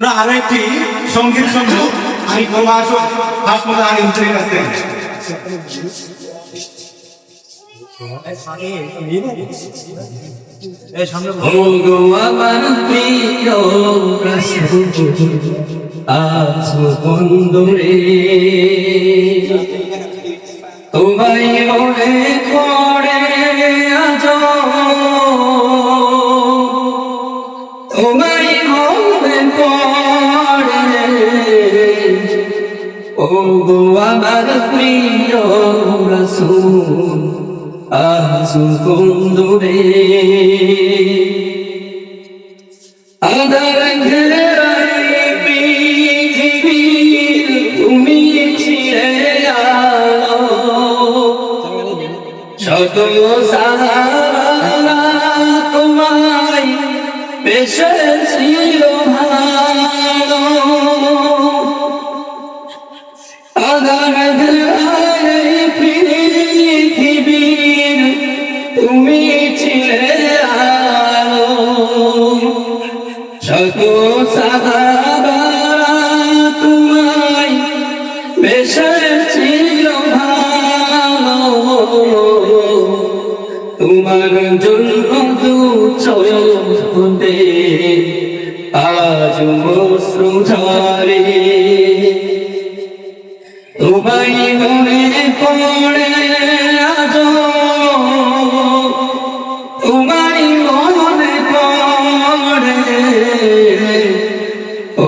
না আরও একটি সংগীত শুনব আমি তোমার আসো হাসমত ওগো আমার আজ তোমায় মনে করে আজ তোমায় মনে ওগো আমার প্রিয় রাসূল আজ বন্ধুরে আধার ঘেরাই পৃথিবীর তুমি ছিলে আলো। শত তোমায় বেশে বেসেছিল ভালো। তোমার জন্য দু চোখে আজ মশ্রু ঝরে।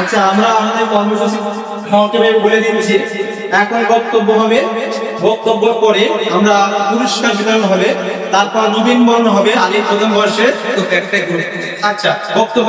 আচ্ছা আমরা আমাদের কর্মসূচি সংক্ষেপে বলে দিচ্ছি। এখন বক্তব্য হবে। বক্তব্য পরে আমরা পুরস্কার বিতরণ হবে। তারপর নবীন বরণ হবে আলী প্রথম বর্ষের আচ্ছা বক্তব্য